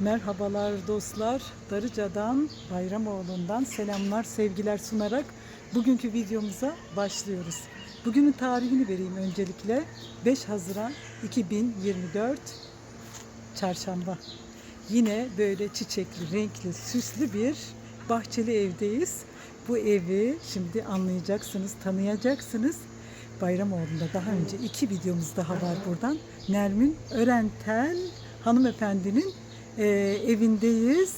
Merhabalar dostlar. Darıca'dan, Bayramoğlu'ndan selamlar, sevgiler sunarak bugünkü videomuza başlıyoruz. Bugünün tarihini vereyim öncelikle. 5 Haziran 2024 Çarşamba. Yine böyle çiçekli, renkli, süslü bir bahçeli evdeyiz. Bu evi şimdi anlayacaksınız, tanıyacaksınız. Bayramoğlu'nda daha önce iki videomuz daha var buradan. Nermin Örentel hanımefendinin e, evindeyiz.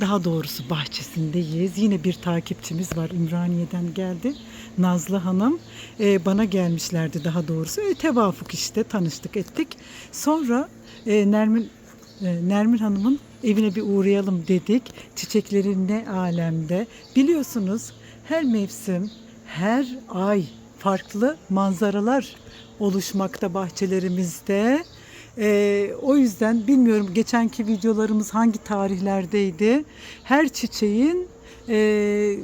Daha doğrusu bahçesindeyiz. Yine bir takipçimiz var Ümraniye'den geldi. Nazlı Hanım e, bana gelmişlerdi daha doğrusu. E, tevafuk işte tanıştık ettik. Sonra e, Nermin e, Nermin Hanım'ın evine bir uğrayalım dedik. Çiçekleri ne alemde. Biliyorsunuz her mevsim, her ay farklı manzaralar oluşmakta bahçelerimizde. Ee, o yüzden bilmiyorum geçenki videolarımız hangi tarihlerdeydi. Her çiçeğin e,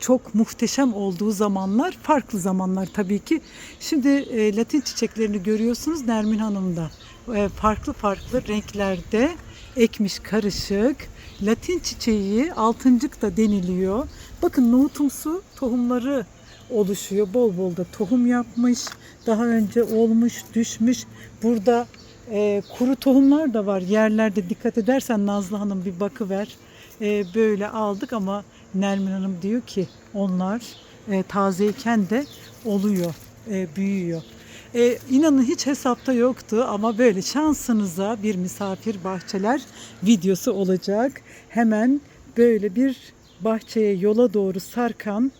çok muhteşem olduğu zamanlar, farklı zamanlar tabii ki. Şimdi e, Latin çiçeklerini görüyorsunuz Nermin Hanım'da. E, farklı farklı renklerde ekmiş karışık. Latin çiçeği altıncık da deniliyor. Bakın nohutumsu tohumları oluşuyor. Bol bol da tohum yapmış. Daha önce olmuş, düşmüş. Burada e, kuru tohumlar da var. Yerlerde dikkat edersen Nazlı Hanım bir bakıver. E, böyle aldık ama Nermin Hanım diyor ki onlar e, tazeyken de oluyor, e, büyüyor. E, inanın hiç hesapta yoktu ama böyle şansınıza bir misafir bahçeler videosu olacak. Hemen böyle bir bahçeye yola doğru sarkan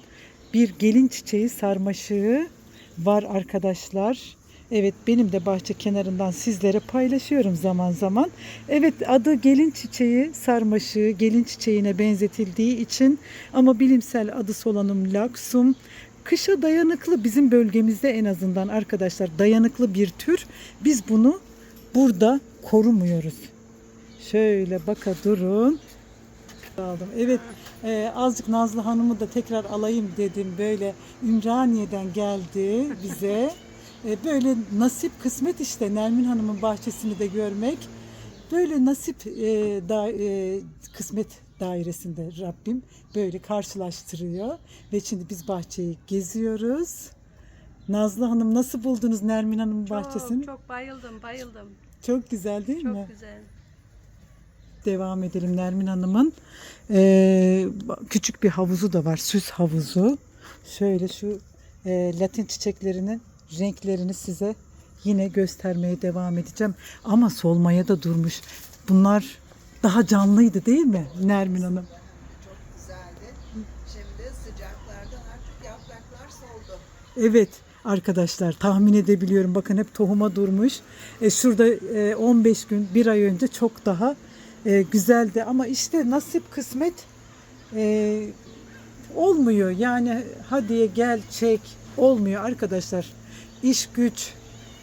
bir gelin çiçeği sarmaşığı var arkadaşlar. Evet benim de bahçe kenarından sizlere paylaşıyorum zaman zaman. Evet adı gelin çiçeği sarmaşığı gelin çiçeğine benzetildiği için ama bilimsel adı solanum laksum. Kışa dayanıklı bizim bölgemizde en azından arkadaşlar dayanıklı bir tür. Biz bunu burada korumuyoruz. Şöyle baka durun. Aldım. Evet e, azıcık Nazlı Hanım'ı da tekrar alayım dedim. Böyle Ümraniye'den geldi bize. E, böyle nasip kısmet işte Nermin Hanım'ın bahçesini de görmek. Böyle nasip e, da, e, kısmet dairesinde Rabbim böyle karşılaştırıyor. Ve şimdi biz bahçeyi geziyoruz. Nazlı Hanım nasıl buldunuz Nermin Hanım'ın bahçesini? Çok, çok bayıldım, bayıldım. Çok güzel değil Çok mi? güzel. devam edelim Nermin Hanım'ın e, küçük bir havuzu da var süs havuzu şöyle şu e, latin çiçeklerinin renklerini size yine göstermeye devam edeceğim ama solmaya da durmuş bunlar daha canlıydı değil mi Nermin Hanım çok güzeldi. Şimdi sıcaklardan artık yapraklar soldu. Evet arkadaşlar tahmin edebiliyorum. Bakın hep tohuma durmuş. E, şurada e, 15 gün, bir ay önce çok daha e, güzeldi. Ama işte nasip kısmet e, olmuyor. Yani hadiye gel çek olmuyor arkadaşlar. İş güç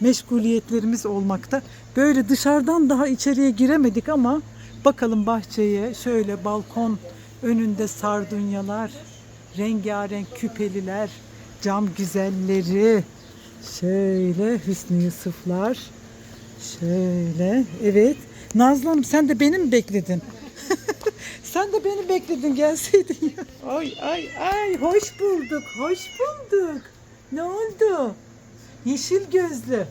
meşguliyetlerimiz olmakta. Böyle dışarıdan daha içeriye giremedik ama bakalım bahçeye şöyle balkon önünde sardunyalar, rengarenk küpeliler, cam güzelleri, şöyle Hüsnü Yusuflar, şöyle evet. Nazlı Hanım sen de beni mi bekledin? sen de beni bekledin gelseydin ya. Ay ay ay hoş bulduk, hoş bulduk. Ne oldu? Yeşil gözlü.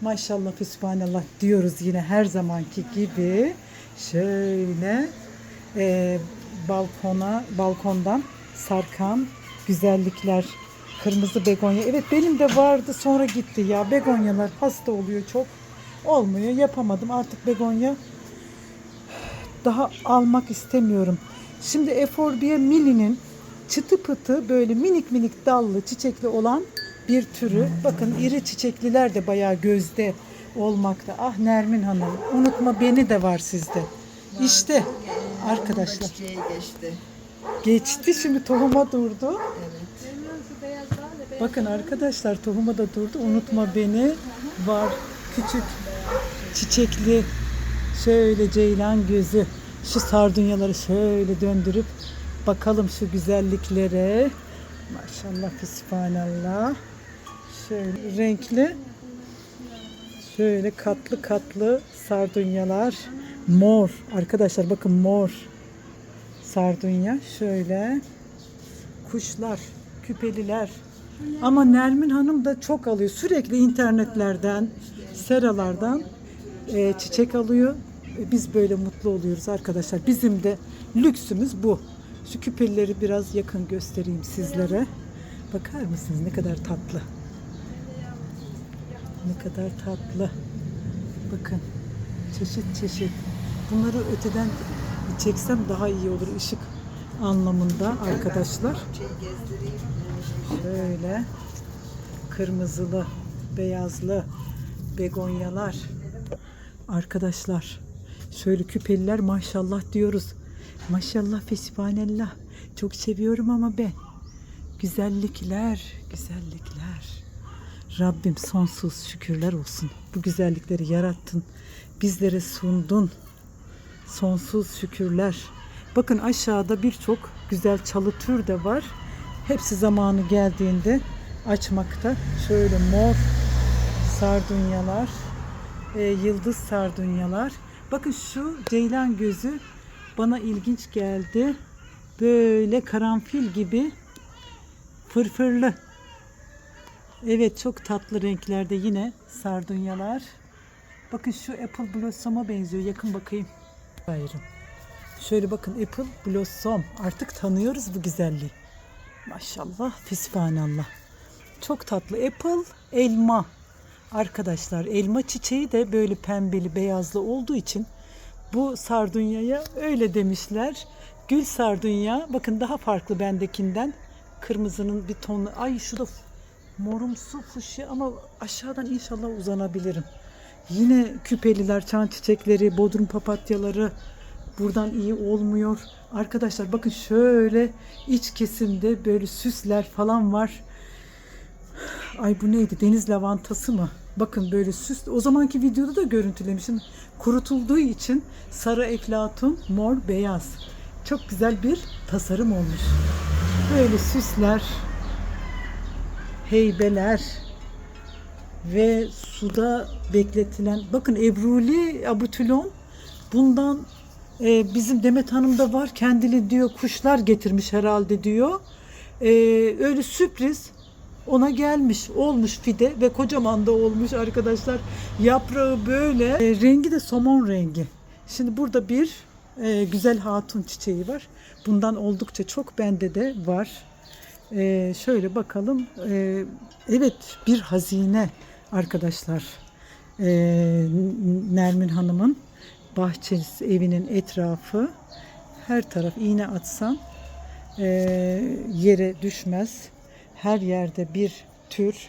Maşallah Fesubhanallah diyoruz yine her zamanki gibi. Şöyle e, balkona balkondan sarkan güzellikler. Kırmızı begonya. Evet benim de vardı sonra gitti ya. Begonyalar hasta oluyor çok. Olmuyor yapamadım artık begonya daha almak istemiyorum. Şimdi Eforbia Milli'nin çıtı pıtı böyle minik minik dallı çiçekli olan bir türü. Bakın iri çiçekliler de bayağı gözde olmakta. Ah Nermin Hanım unutma beni de var sizde. İşte arkadaşlar Çiçeği geçti. geçti şimdi tohuma durdu. Evet. Bakın arkadaşlar tohuma da durdu. Unutma beni var. Küçük çiçekli şöyle ceylan gözü. Şu sardunyaları şöyle döndürüp bakalım şu güzelliklere. Maşallah bismillah. Şöyle renkli. Şöyle katlı katlı sardunyalar. Mor. Arkadaşlar bakın mor. Sardunya. Şöyle. Kuşlar. Küpeliler. Ama Nermin Hanım da çok alıyor. Sürekli internetlerden, seralardan e, çiçek alıyor. E, Biz böyle mutlu oluyoruz arkadaşlar. Bizim de lüksümüz bu. Şu küpelileri biraz yakın göstereyim sizlere. Bakar mısınız ne kadar tatlı. Ne kadar tatlı. Bakın çeşit çeşit. Bunları öteden çeksem daha iyi olur ışık anlamında arkadaşlar. Şöyle kırmızılı, beyazlı begonyalar. Arkadaşlar şöyle küpeliler maşallah diyoruz. Maşallah fesibhanallah. Çok seviyorum ama ben. Güzellikler, güzellikler. Rabbim sonsuz şükürler olsun. Bu güzellikleri yarattın. Bizlere sundun. Sonsuz şükürler. Bakın aşağıda birçok güzel çalı tür de var. Hepsi zamanı geldiğinde açmakta. Şöyle mor sardunyalar, e, yıldız sardunyalar. Bakın şu ceylan gözü bana ilginç geldi. Böyle karanfil gibi fırfırlı. Evet çok tatlı renklerde yine sardunyalar. Bakın şu Apple Blossom'a benziyor. Yakın bakayım. Hayırım. Şöyle bakın Apple Blossom. Artık tanıyoruz bu güzelliği. Maşallah, fisbanallah. Çok tatlı. Apple, elma. Arkadaşlar elma çiçeği de böyle pembeli, beyazlı olduğu için bu sardunyaya öyle demişler. Gül sardunya. Bakın daha farklı bendekinden. Kırmızının bir tonu. Ay şu da morumsu fuşya ama aşağıdan inşallah uzanabilirim. Yine küpeliler, çan çiçekleri, bodrum papatyaları buradan iyi olmuyor. Arkadaşlar bakın şöyle iç kesimde böyle süsler falan var. Ay bu neydi? Deniz lavantası mı? Bakın böyle süs. O zamanki videoda da görüntülemişim. Kurutulduğu için sarı eflatun, mor, beyaz. Çok güzel bir tasarım olmuş. Böyle süsler, heybeler ve suda bekletilen bakın ebruli abutülon bundan e, bizim Demet Hanım da var kendili diyor kuşlar getirmiş herhalde diyor. E, öyle sürpriz ona gelmiş olmuş fide ve kocaman da olmuş arkadaşlar. Yaprağı böyle E, rengi de somon rengi. Şimdi burada bir e, güzel hatun çiçeği var. Bundan oldukça çok bende de var ee, şöyle bakalım. Ee, evet bir hazine arkadaşlar. Ee, Nermin Hanım'ın bahçesi evinin etrafı her taraf iğne atsan ee, yere düşmez. Her yerde bir tür.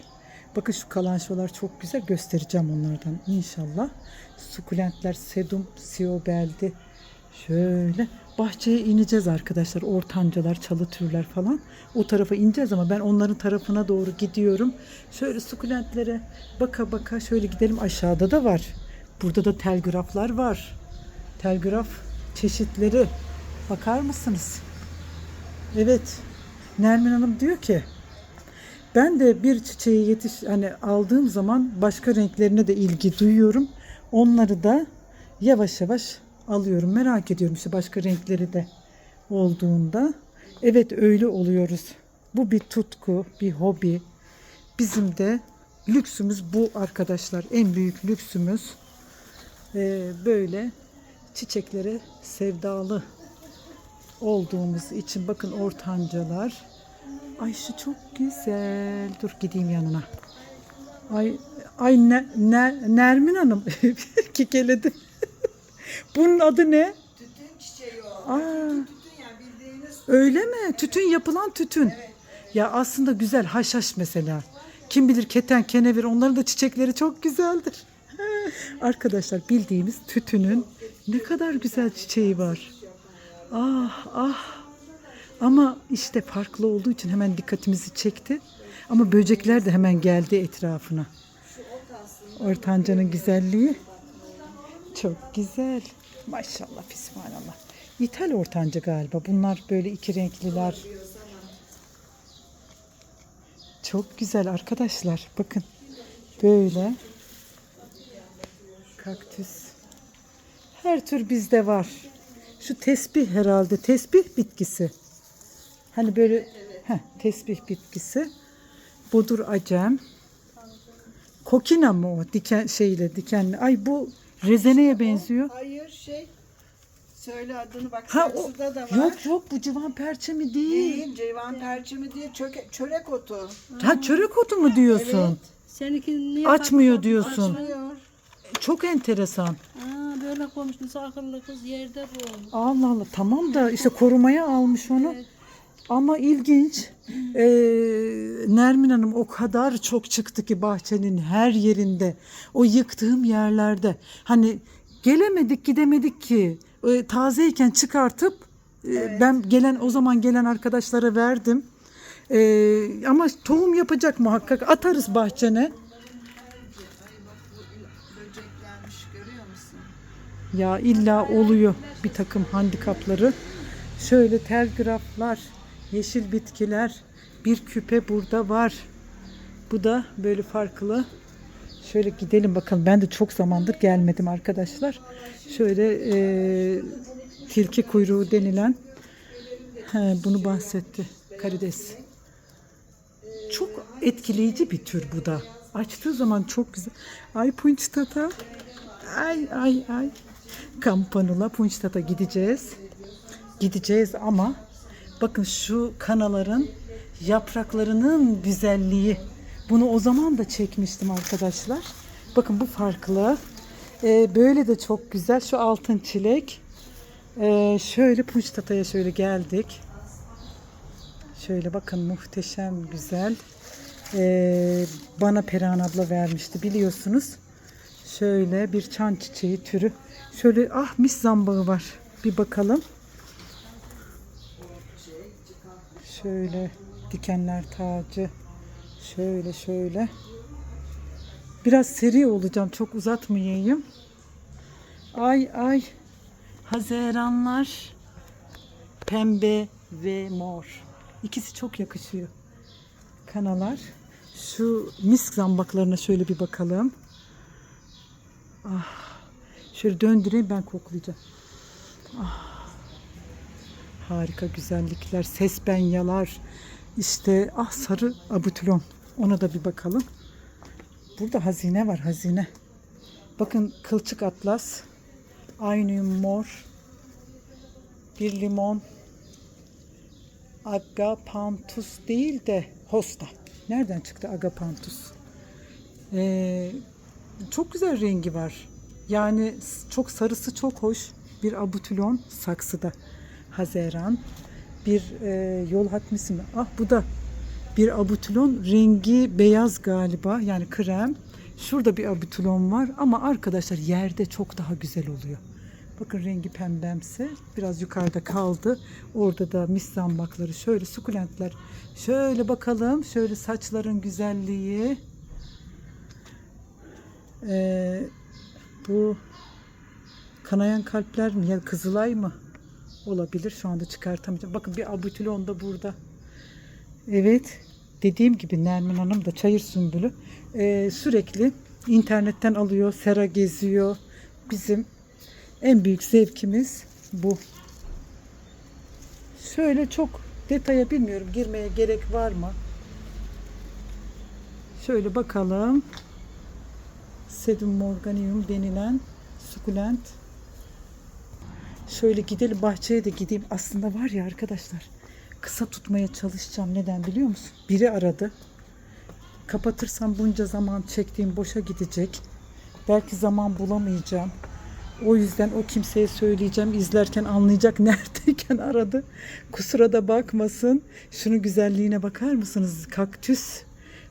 Bakın şu kalançolar çok güzel. Göstereceğim onlardan inşallah. Sukulentler, sedum, siobeldi. Şöyle bahçeye ineceğiz arkadaşlar. Ortancalar, çalı türler falan. O tarafa ineceğiz ama ben onların tarafına doğru gidiyorum. Şöyle sukulentlere baka baka şöyle gidelim. Aşağıda da var. Burada da telgraflar var. Telgraf çeşitleri. Bakar mısınız? Evet. Nermin Hanım diyor ki ben de bir çiçeği yetiş hani aldığım zaman başka renklerine de ilgi duyuyorum. Onları da yavaş yavaş alıyorum. Merak ediyorum işte başka renkleri de olduğunda. Evet öyle oluyoruz. Bu bir tutku, bir hobi. Bizim de lüksümüz bu arkadaşlar. En büyük lüksümüz Ee, böyle çiçeklere sevdalı olduğumuz için bakın ortancalar. Ay şu çok güzel. Dur gideyim yanına. Ay ay ne, ne, Nermin Hanım kekeledim. Bunun adı ne? Tütün çiçeği o. Aa, Tütün yani bildiğiniz öyle mi? Tütün yapılan tütün. Ya aslında güzel haşhaş mesela. Kim bilir keten, kenevir onların da çiçekleri çok güzeldir. Arkadaşlar bildiğimiz tütünün ne kadar güzel çiçeği var. Ah ah. Ama işte farklı olduğu için hemen dikkatimizi çekti. Ama böcekler de hemen geldi etrafına. Ortancanın güzelliği çok güzel. Maşallah bismillah. İthal ortanca galiba. Bunlar böyle iki renkliler. Çok güzel arkadaşlar. Bakın. Böyle. Kaktüs. Her tür bizde var. Şu tesbih herhalde. Tesbih bitkisi. Hani böyle heh, tesbih bitkisi. Budur acem. Kokina mı o? Diken şeyle dikenli. Ay bu rezeneye benziyor. Hayır şey. Söyle adını bak. Ha o saksıda da var. yok yok bu civan perçemi değil. Değil. Ceyvan perçimi diye çöke, çörek otu. Ha çörek otu mu diyorsun? Seninki niye Açmıyor diyorsun. Açmıyor. Çok enteresan. Aa, böyle koymuşsun akıllı kız yerde bu. Allah Allah tamam da işte korumaya almış onu. Ama ilginç. Ee, Nermin Hanım o kadar çok çıktı ki bahçenin her yerinde. O yıktığım yerlerde. Hani gelemedik gidemedik ki. Ee, tazeyken çıkartıp e, ben gelen o zaman gelen arkadaşlara verdim. Ee, ama tohum yapacak muhakkak. Atarız bahçene. Ya illa oluyor bir takım handikapları. Şöyle telgraflar, yeşil bitkiler, bir küpe burada var. Bu da böyle farklı. Şöyle gidelim bakalım. Ben de çok zamandır gelmedim arkadaşlar. Şöyle e, tilki kuyruğu denilen he, bunu bahsetti. Karides. Çok etkileyici bir tür bu da. Açtığı zaman çok güzel. Ay punçtata. Ay ay ay. Kampanula Punçtat'a gideceğiz. Gideceğiz ama bakın şu kanaların yapraklarının güzelliği. Bunu o zaman da çekmiştim arkadaşlar. Bakın bu farklı. Ee, böyle de çok güzel. Şu altın çilek. Ee, şöyle Punçtata'ya şöyle geldik. Şöyle bakın muhteşem güzel. Ee, bana Perihan abla vermişti biliyorsunuz. Şöyle bir çan çiçeği türü. Şöyle ah mis zambağı var. Bir bakalım. Şöyle dikenler tacı. Şöyle şöyle. Biraz seri olacağım. Çok uzatmayayım. Ay ay. Haziranlar pembe ve mor. İkisi çok yakışıyor. Kanalar. Şu misk zambaklarına şöyle bir bakalım. Şöyle döndüreyim ben koklayacağım. Ah. Harika güzellikler, sesbenyalar. İşte ah sarı abutülon. Ona da bir bakalım. Burada hazine var hazine. Bakın kılçık atlas. Aynıyum mor. Bir limon. Agapanthus değil de hosta. Nereden çıktı agapanthus? Ee, çok güzel rengi var. Yani çok sarısı çok hoş. Bir abutülon saksıda. Haziran. Bir e, yol hatmisi mi? Ah bu da bir abutülon. Rengi beyaz galiba. Yani krem. Şurada bir abutülon var ama arkadaşlar yerde çok daha güzel oluyor. Bakın rengi pembemsi. Biraz yukarıda kaldı. Orada da mis zambakları. Şöyle sukulentler. Şöyle bakalım. Şöyle saçların güzelliği. Ee, bu kanayan kalpler mi ya kızılay mı olabilir şu anda çıkartamayacağım. Bakın bir abutülon da burada. Evet dediğim gibi Nermin Hanım da çayır sümbülü Ee, sürekli internetten alıyor, sera geziyor. Bizim en büyük zevkimiz bu. Şöyle çok detaya bilmiyorum girmeye gerek var mı? Şöyle bakalım. Sedum morganium denilen sukulent. Şöyle gidelim bahçeye de gideyim. Aslında var ya arkadaşlar kısa tutmaya çalışacağım. Neden biliyor musun? Biri aradı. Kapatırsam bunca zaman çektiğim boşa gidecek. Belki zaman bulamayacağım. O yüzden o kimseye söyleyeceğim. izlerken anlayacak neredeyken aradı. Kusura da bakmasın. Şunun güzelliğine bakar mısınız? Kaktüs.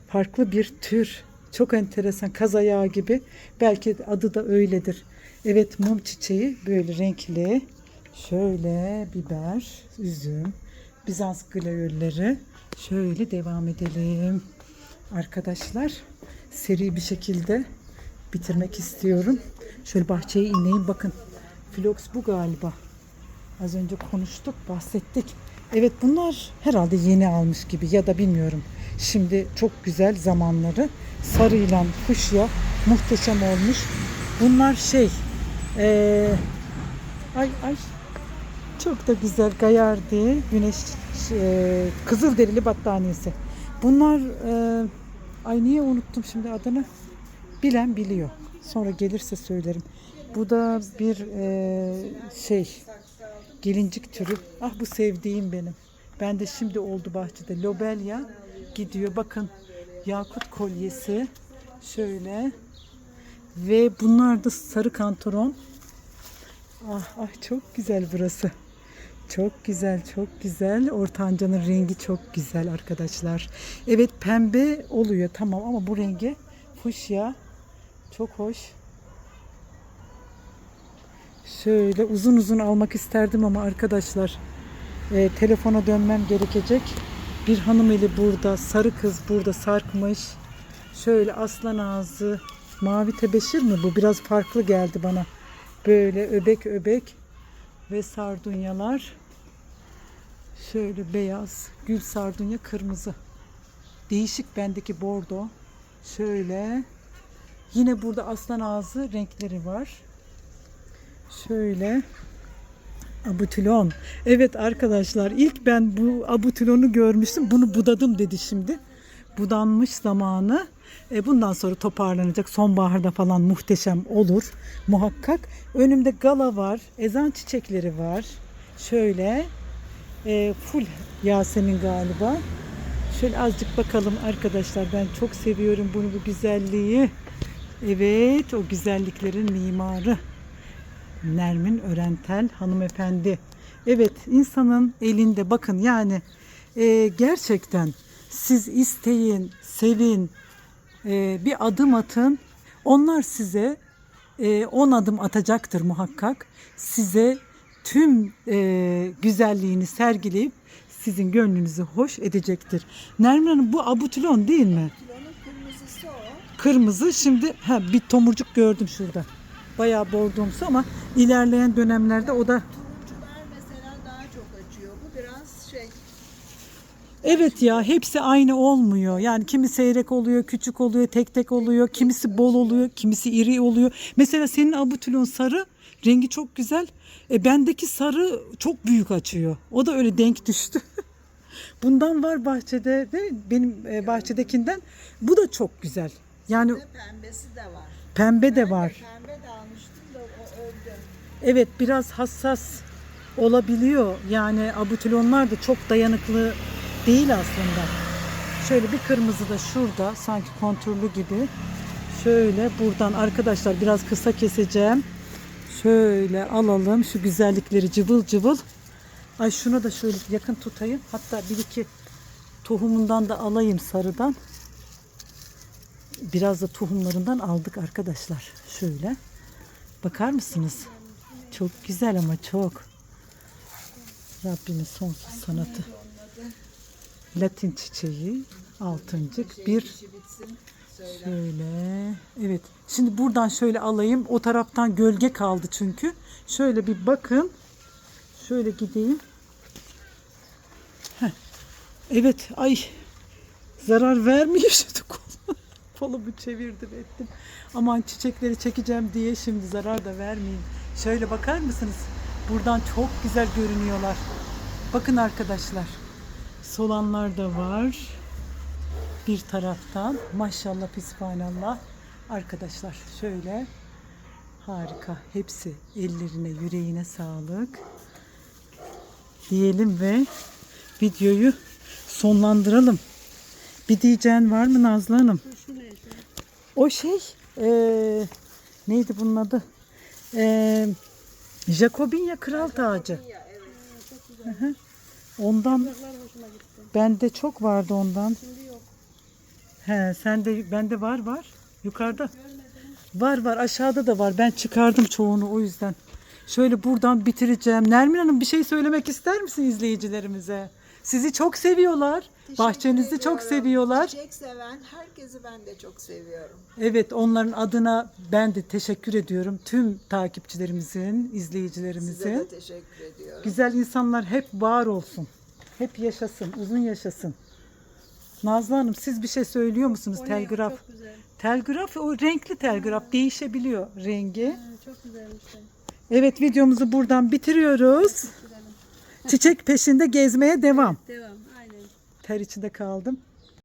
Farklı bir tür. Çok enteresan. Kaz ayağı gibi. Belki adı da öyledir. Evet mum çiçeği böyle renkli. Şöyle biber, üzüm, Bizans glayolleri. Şöyle devam edelim. Arkadaşlar seri bir şekilde bitirmek istiyorum. Şöyle bahçeye ineyim bakın. Flox bu galiba. Az önce konuştuk, bahsettik. Evet bunlar herhalde yeni almış gibi ya da bilmiyorum. Şimdi çok güzel zamanları. Sarıyla kuşya muhteşem olmuş. Bunlar şey eee ay ay. Çok da güzel Gayardi güneş e, kızıl derili battaniyesi. Bunlar e, ay niye unuttum şimdi adını? Bilen biliyor. Sonra gelirse söylerim. Bu da bir e, şey gelincik türü. Ah bu sevdiğim benim. Ben de şimdi oldu bahçede. Lobelia gidiyor. Bakın yakut kolyesi şöyle ve bunlar da sarı kantaron. Ah ah çok güzel burası. Çok güzel, çok güzel. Ortancanın rengi çok güzel arkadaşlar. Evet pembe oluyor tamam ama bu rengi fuşya çok hoş. Şöyle uzun uzun almak isterdim ama arkadaşlar e, telefona dönmem gerekecek. Bir hanım eli burada, sarı kız burada sarkmış. Şöyle aslan ağzı, mavi tebeşir mi bu? Biraz farklı geldi bana. Böyle öbek öbek ve sardunyalar. Şöyle beyaz, gül sardunya kırmızı. Değişik bendeki bordo. Şöyle. Yine burada aslan ağzı renkleri var. Şöyle. Abutilon. Evet arkadaşlar ilk ben bu abutilonu görmüştüm. Bunu budadım dedi şimdi. Budanmış zamanı. E, bundan sonra toparlanacak. Sonbaharda falan muhteşem olur. Muhakkak. Önümde gala var. Ezan çiçekleri var. Şöyle. E, full Yasemin galiba. Şöyle azıcık bakalım arkadaşlar. Ben çok seviyorum bunu bu güzelliği. Evet o güzelliklerin mimarı. Nermin Örentel hanımefendi. Evet insanın elinde bakın yani e, gerçekten siz isteyin, sevin, e, bir adım atın. Onlar size 10 adım atacaktır muhakkak. Size tüm e, güzelliğini sergileyip sizin gönlünüzü hoş edecektir. Nermin Hanım bu abutilon değil mi? Kırmızısı o. Kırmızı şimdi ha, bir tomurcuk gördüm şurada. Bayağı boğduğumsu ama ilerleyen dönemlerde o da Turuncular mesela daha çok açıyor. Bu biraz şey Evet ya hepsi aynı olmuyor. Yani kimi seyrek oluyor, küçük oluyor, tek tek oluyor, kimisi bol oluyor, kimisi iri oluyor. Mesela senin abutülon sarı, rengi çok güzel. E bendeki sarı çok büyük açıyor. O da öyle denk düştü. Bundan var bahçede de benim e, bahçedekinden. Bu da çok güzel. Yani de pembesi de var. pembe de var. Pembe de almıştım da o öldü. Evet biraz hassas olabiliyor. Yani abutilonlar da çok dayanıklı değil aslında. Şöyle bir kırmızı da şurada sanki konturlu gibi. Şöyle buradan arkadaşlar biraz kısa keseceğim. Şöyle alalım şu güzellikleri cıvıl cıvıl. Ay şuna da şöyle yakın tutayım. Hatta bir iki tohumundan da alayım sarıdan. Biraz da tohumlarından aldık arkadaşlar. Şöyle. Bakar mısınız? Çok güzel ama çok. Rabbimin sonsuz sanatı. Latin çiçeği, altıncık, bir şöyle. Evet. Şimdi buradan şöyle alayım. O taraftan gölge kaldı çünkü. Şöyle bir bakın. Şöyle gideyim. Heh. Evet. Ay. Zarar şu kolu. Kolumu çevirdim ettim. Aman çiçekleri çekeceğim diye şimdi zarar da vermeyeyim. Şöyle bakar mısınız? Buradan çok güzel görünüyorlar. Bakın arkadaşlar. Solanlar da var. Bir taraftan. Maşallah bismillah. Arkadaşlar şöyle. Harika. Hepsi ellerine, yüreğine sağlık. Diyelim ve videoyu sonlandıralım. Bir diyeceğin var mı Nazlı Hanım? O şey eee, neydi bunun adı? Eee Jacobinya kral tacı. Hı hı. Ondan bende çok vardı ondan. Şimdi yok. He, sende bende var var. Yukarıda. Var var aşağıda da var. Ben çıkardım çoğunu o yüzden. Şöyle buradan bitireceğim. Nermin Hanım bir şey söylemek ister misin izleyicilerimize? Sizi çok seviyorlar. Teşekkür Bahçenizi çok ediyorum. seviyorlar. Çiçek seven herkesi ben de çok seviyorum. Evet onların adına ben de teşekkür ediyorum. Tüm takipçilerimizin, Size izleyicilerimizin. de teşekkür ediyorum. Güzel insanlar hep var olsun. Hep yaşasın, uzun yaşasın. Nazlı Hanım siz bir şey söylüyor musunuz? O telgraf. Çok güzel. Telgraf o renkli telgraf değişebiliyor rengi. Ha, çok güzelmiş. Evet videomuzu buradan bitiriyoruz. Çiçek peşinde gezmeye devam. Devam aynen. Ter içinde kaldım.